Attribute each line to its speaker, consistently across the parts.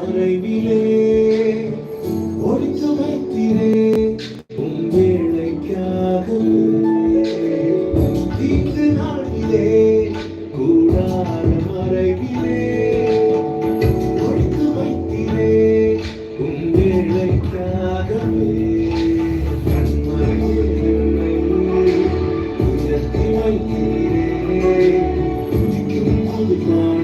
Speaker 1: மறைவிலே ஒழித்து வைத்திரே உன் வேலைக்காக தீர்த்து நாளிலே கூடாத மறைவிலே ஒழித்து வைத்திரே உன் வேலைக்காகவே வைக்கிறே உதிக்கும் போது நான்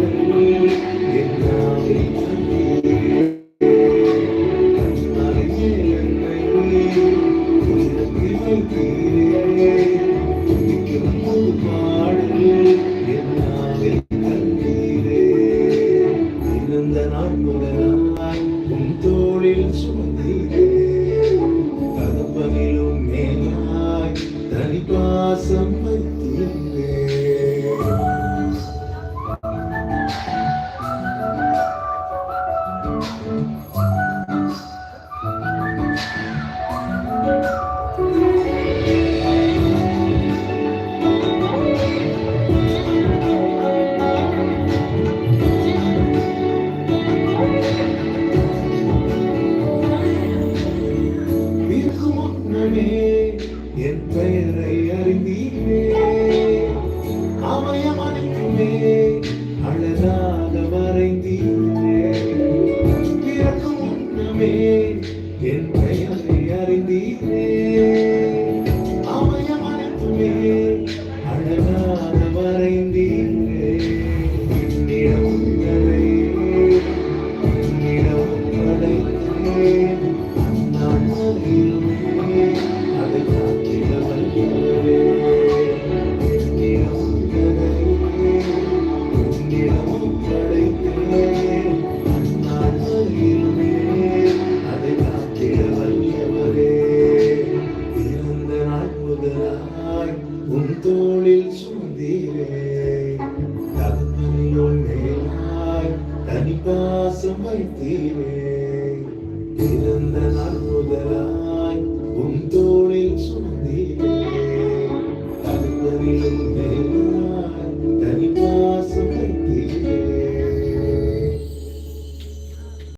Speaker 1: ശ്വാസം എത്തിയേ மறைக்குமே அழகாக மறைந்தீரே பிறக்கும் முன்னமே என் வாழ்த்தீரே பிறந்த நாள் முதலாம்